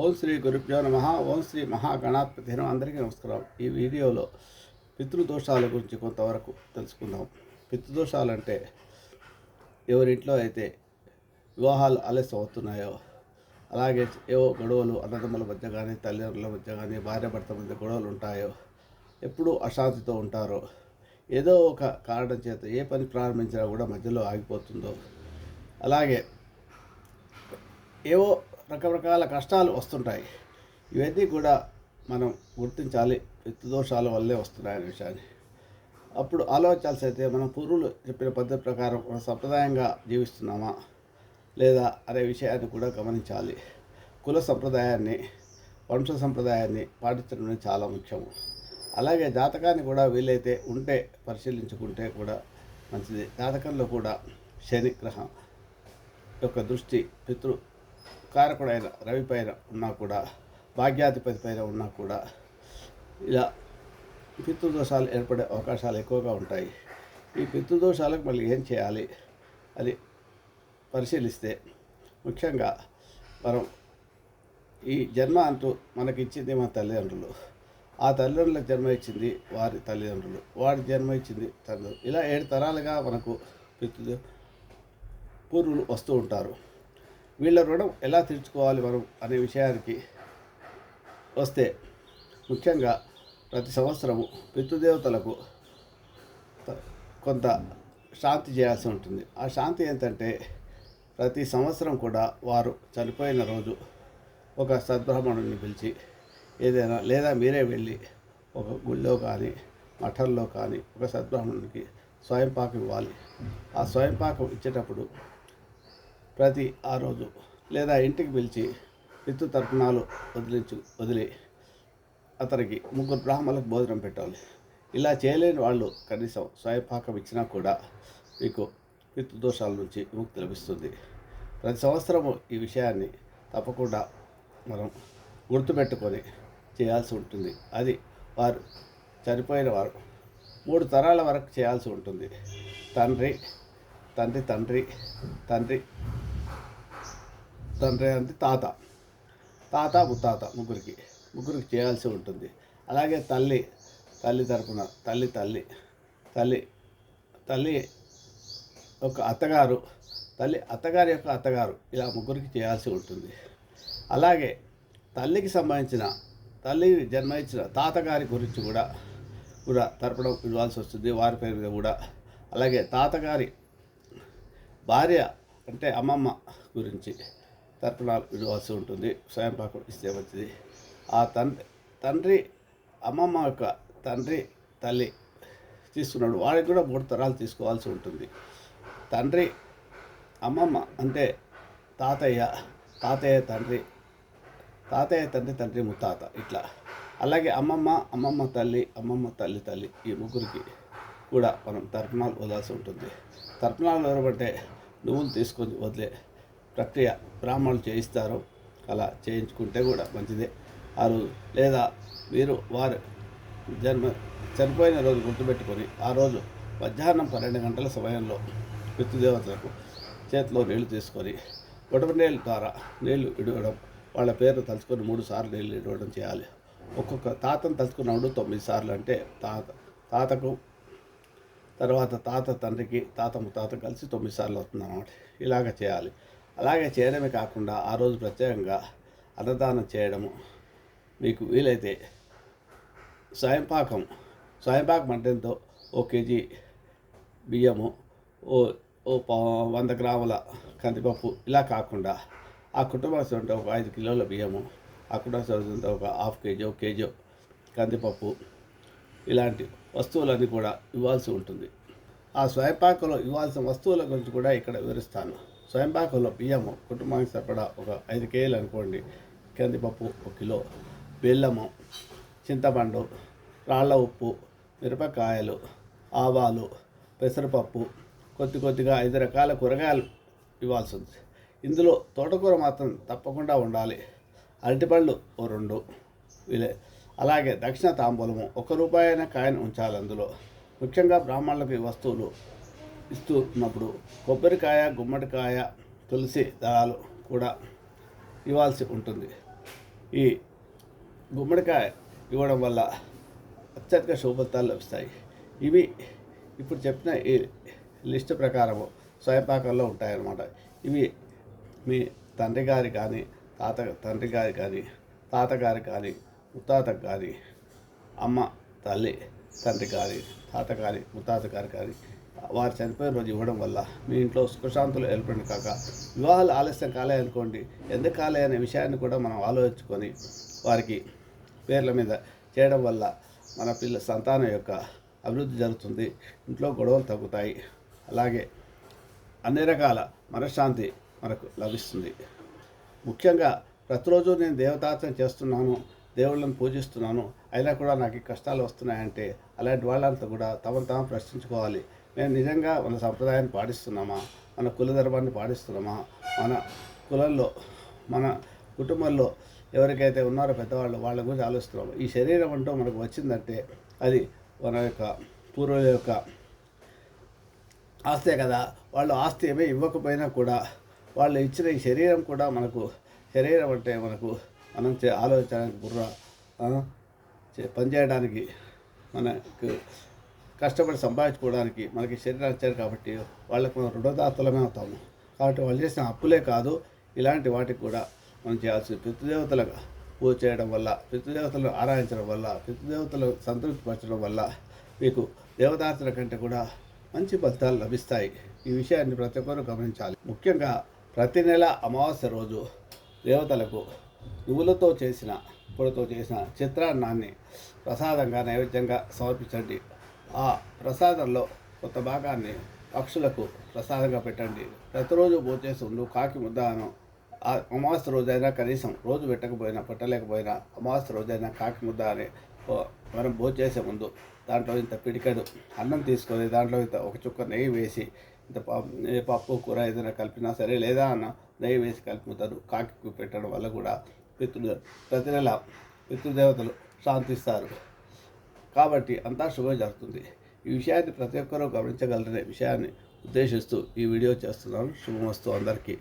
ఓం శ్రీ గురుభ్యో నమ. ఓం శ్రీ మహాగణాధిపతి అందరికీ నమస్కారం. ఈ వీడియోలో పితృదోషాల గురించి కొంతవరకు తెలుసుకుందాం. పితృదోషాలు అంటే ఎవరింట్లో అయితే వివాహాలు ఆలస్యం అవుతున్నాయో అలాగే ఏవో గొడవలు అన్నదమ్ముల మధ్య కానీ తల్లిదండ్రుల మధ్య కానీ భార్య భర్త మధ్య గొడవలు ఉంటాయో ఎప్పుడూ అశాంతితో ఉంటారో ఏదో ఒక కారణం చేత ఏ పని ప్రారంభించినా కూడా మధ్యలో ఆగిపోతుందో అలాగే ఏవో రకరకాల కష్టాలు వస్తుంటాయి. ఇవన్నీ కూడా మనం గుర్తించాలి. పితృదోషాల వల్లే వస్తున్నాయనే విషయాన్ని. అప్పుడు ఆలోచించాల్సి అయితే మనం పూర్వులు చెప్పిన పద్ధతి ప్రకారం మన సంప్రదాయంగా జీవిస్తున్నామా? లేదా అనే విషయాన్ని కూడా గమనించాలి. కుల సంప్రదాయాన్ని వంశ సంప్రదాయాన్ని పాటించడం చాలా ముఖ్యము. అలాగే జాతకాన్ని కూడా వీలైతే ఉంటే పరిశీలించుకుంటే కూడా మంచిది. జాతకంలో కూడా శని గ్రహం యొక్క దృష్టి పితృ కారకుడైన రవి పైన ఉన్నా కూడా భాగ్యాధిపతి పైన ఉన్నా కూడా ఇలా పితృదోషాలు ఏర్పడే అవకాశాలు ఎక్కువగా ఉంటాయి. ఈ పితృదోషాలకు మళ్ళీ ఏం చేయాలి అని పరిశీలిస్తే ముఖ్యంగా మనం ఈ జన్మ అంటూ మనకి ఇచ్చింది మన తల్లిదండ్రులు. ఆ తల్లిదండ్రులకు జన్మ ఇచ్చింది వారి తల్లిదండ్రులు. వారి జన్మ ఇచ్చింది తల్లిదండ్రులు ఇలా ఏడు తరాలుగా మనకు పితృ పూర్వులు వస్తూ ఉంటారు. వీళ్ళ రుణం ఎలా తీర్చుకోవాలి మనం అనే విషయానికి వస్తే ముఖ్యంగా ప్రతి సంవత్సరము పితృదేవతలకు కొంత శాంతి చేయాల్సి ఉంటుంది. ఆ శాంతి ఏంటంటే ప్రతి సంవత్సరం కూడా వారు చనిపోయిన రోజు ఒక సద్బ్రాహ్మణుని పిలిచి ఏదైనా లేదా మీరే వెళ్ళి ఒక గుళ్ళో కానీ మఠంలో కానీ ఒక సద్బ్రాహ్మణునికి స్వయంపాకం ఇవ్వాలి. ఆ స్వయంపాకం ఇచ్చేటప్పుడు ప్రతి ఆ రోజు లేదా ఇంటికి పిలిచి పితృ తర్పణాలు వదిలించు వదిలి అతనికి ముగ్గురు బ్రాహ్మణులకు భోజనం పెట్టాలి. ఇలా చేయలేని వాళ్ళు కనీసం స్వయంపాకం ఇచ్చినా కూడా మీకు దోషాల నుంచి విముక్తి లభిస్తుంది. ప్రతి సంవత్సరము ఈ విషయాన్ని తప్పకుండా మనం గుర్తుపెట్టుకొని చేయాల్సి ఉంటుంది. అది వారు చనిపోయిన వారు మూడు తరాల వరకు చేయాల్సి ఉంటుంది. తండ్రి తండ్రి తండ్రి తండ్రి తండ్రి అంటే తాత. తాత ముత్తాత ముగ్గురికి ముగ్గురికి చేయాల్సి ఉంటుంది. అలాగే తల్లి తల్లి తరపున తల్లి తల్లి తల్లి తల్లి ఒక అత్తగారు తల్లి అత్తగారి యొక్క అత్తగారు ఇలా ముగ్గురికి చేయాల్సి ఉంటుంది. అలాగే తల్లికి సంబంధించిన తల్లి జన్మ ఇచ్చిన తాతగారి గురించి కూడా కూడా తరపడం ఇవ్వాల్సి వస్తుంది. వారి పేరు మీద కూడా. అలాగే తాతగారి భార్య అంటే అమ్మమ్మ గురించి తర్పణాలు విడవలసి ఉంటుంది. స్వయంపాకం ఇస్తే మంచిది. ఆ తండ్రి తండ్రి అమ్మమ్మ యొక్క తండ్రి తల్లి తీసుకున్నాడు. వాడికి కూడా మూడు తరాలు తీసుకోవాల్సి ఉంటుంది. తండ్రి అమ్మమ్మ అంటే తాతయ్య తాతయ్య తండ్రి తాతయ్య తండ్రి తండ్రి ముత్తాత ఇట్లా. అలాగే అమ్మమ్మ అమ్మమ్మ తల్లి అమ్మమ్మ తల్లి తల్లి ఈ ముగ్గురికి కూడా మనం తర్పణాలు వదలాల్సి ఉంటుంది. తర్పణాలు వదలమంటే నువ్వులు తీసుకొని వదిలే ప్రక్రియ బ్రాహ్మణులు చేయిస్తారు. అలా చేయించుకుంటే కూడా మంచిదే. ఆ రోజు లేదా మీరు వారు జన్మ చనిపోయిన రోజు గుర్తుపెట్టుకొని ఆ రోజు మధ్యాహ్నం పన్నెండు గంటల సమయంలో పితృదేవతలకు చేతిలో నీళ్ళు తీసుకొని గొడవ నీళ్ళ ద్వారా నీళ్ళు ఇడవడం వాళ్ళ పేరు తలుచుకొని మూడు సార్లు నీళ్ళు ఇడవడం చేయాలి. ఒక్కొక్క తాతను తలుచుకున్నప్పుడు తొమ్మిది సార్లు అంటే తాత తాతకు తర్వాత తాత తండ్రికి తాత ముత్తాత కలిసి తొమ్మిది సార్లు అవుతుంది అన్నమాట ఇలాగ చేయాలి. అలాగే చేయడమే కాకుండా ఆ రోజు ప్రత్యేకంగా అన్నదానం చేయడము మీకు వీలైతే స్వయంపాకం స్వయంపాకం అంటే ఎంతో ఓ కేజీ బియ్యము ఓ ఓ వంద గ్రాముల కందిపప్పు ఇలా కాకుండా ఆ కుటుంబ ఉంటే ఒక ఐదు కిలోల బియ్యము ఆ కుటుంబ ఉంటే ఒక హాఫ్ కేజీ ఒక కేజీ కందిపప్పు ఇలాంటి వస్తువులన్నీ కూడా ఇవ్వాల్సి ఉంటుంది. ఆ స్వయంపాకంలో ఇవ్వాల్సిన వస్తువుల గురించి కూడా ఇక్కడ వివరిస్తాను. స్వయంపాకంలో బియ్యము కుటుంబానికి సరిపడా ఒక ఐదు కేజీలు అనుకోండి. కందిపప్పు ఒక కిలో బెల్లము చింతపండు రాళ్ళ ఉప్పు మిరపకాయలు ఆవాలు పెసరపప్పు కొద్ది కొద్దిగా ఐదు రకాల కూరగాయలు ఇవ్వాల్సి ఉంది ఇందులో తోటకూర మాత్రం తప్పకుండా ఉండాలి. అరటిపళ్ళు ఓ రెండు వీలే. అలాగే దక్షిణ తాంబూలము ఒక రూపాయి అయినా కాయను ఉంచాలి అందులో. ముఖ్యంగా బ్రాహ్మణులకు ఈ వస్తువులు ఇస్తూ ఉన్నప్పుడు కొబ్బరికాయ గుమ్మడికాయ తులసి దళాలు కూడా ఇవ్వాల్సి ఉంటుంది. ఈ గుమ్మడికాయ ఇవ్వడం వల్ల అత్యధిక శుభఫలితాలు లభిస్తాయి. ఇవి ఇప్పుడు చెప్పిన ఈ లిస్ట్ ప్రకారము స్వయంపాకంలో ఉంటాయన్నమాట. ఇవి మీ తండ్రి గారి కానీ తాత తండ్రి గారి కానీ తాతగారి కానీ ముత్తాతకు కానీ అమ్మ తల్లి తండ్రి గారి తాత గారి ముత్తాత గారి కానీ వారు చనిపోయిన రోజు ఇవ్వడం వల్ల మీ ఇంట్లో సుఖశాంతులు ఏర్పడిన కాక వివాహాలు ఆలస్యం కాలే అనుకోండి ఎందుకు కాలే అనే విషయాన్ని కూడా మనం ఆలోచించుకొని వారికి పేర్ల మీద చేయడం వల్ల మన పిల్ల సంతానం యొక్క అభివృద్ధి జరుగుతుంది ఇంట్లో గొడవలు తగ్గుతాయి. అలాగే అన్ని రకాల మనశ్శాంతి మనకు లభిస్తుంది. ముఖ్యంగా ప్రతిరోజు నేను దేవతార్చన చేస్తున్నాను దేవుళ్ళని పూజిస్తున్నాను అయినా కూడా నాకు ఈ కష్టాలు వస్తున్నాయంటే అలాంటి వాళ్ళంతా కూడా తమను తాము ప్రశ్నించుకోవాలి. మేము నిజంగా మన సంప్రదాయాన్ని పాటిస్తున్నామా? మన కుల ధర్మాన్ని పాటిస్తున్నామా? మన కులంలో మన కుటుంబంలో ఎవరికైతే ఉన్నారో పెద్దవాళ్ళు వాళ్ళ గురించి ఆలోచిస్తున్నాము. ఈ శరీరం అంటూ మనకు వచ్చిందంటే అది మన యొక్క పూర్వుల యొక్క ఆస్తే కదా. వాళ్ళు ఆస్తి ఏమీ ఇవ్వకపోయినా కూడా వాళ్ళు ఇచ్చిన ఈ శరీరం కూడా మనకు శరీరం అంటే మనకు మనం ఆలోచించడానికి బుర్ర చే- పనిచేయడానికి మనకు కష్టపడి సంపాదించుకోవడానికి మనకి శరీరాన్ని ఇచ్చారు కాబట్టి వాళ్ళకు మనం రుణదాతలమే అవుతాము. కాబట్టి వాళ్ళు చేసిన అప్పులే కాదు ఇలాంటి వాటికి కూడా మనం చేయాల్సి పితృదేవతలుగా పూజ చేయడం వల్ల పితృదేవతలను ఆరాధించడం వల్ల పితృదేవతలు సంతృప్తిపరచడం వల్ల మీకు దేవదాతల కంటే కూడా మంచి ఫలితాలు లభిస్తాయి. ఈ విషయాన్ని ప్రతి ఒక్కరూ గమనించాలి. ముఖ్యంగా ప్రతి నెల అమావాస్య రోజు దేవతలకు నువ్వులతో చేసిన పొడితో చేసిన చిత్రాన్నాన్ని ప్రసాదంగా నైవేద్యంగా సమర్పించండి. ఆ ప్రసాదంలో కొంత భాగాన్ని పక్షులకు ప్రసాదంగా పెట్టండి. ప్రతిరోజు భోజేసి ఉండు కాకి ముద్దను ఆ అమావాస్య రోజైనా కనీసం రోజు పెట్టకపోయినా పెట్టలేకపోయినా అమావాస్య రోజైనా కాకి ముద్ద అని ఓ మనం భోజేసే ముందు దాంట్లో ఇంత పిడికడు అన్నం తీసుకొని దాంట్లో ఇంత ఒక చుక్క నెయ్యి వేసి ఇంత ఏ పప్పు కూర ఏదైనా కలిపినా సరే లేదా అన్న నెయ్యి వేసి కలుపుతారు కాకి పెట్టడం వల్ల కూడా పితృ ప్రతి నెల పితృదేవతలు శాంతిస్తారు. కాబట్టి అంతా శుభం జరుగుతుంది. ఈ విషయాన్ని ప్రతి ఒక్కరూ గమనించగలరనే విషయాన్ని ఉద్దేశిస్తూ ఈ వీడియో చేస్తున్నాను. శుభమస్తు అందరికీ.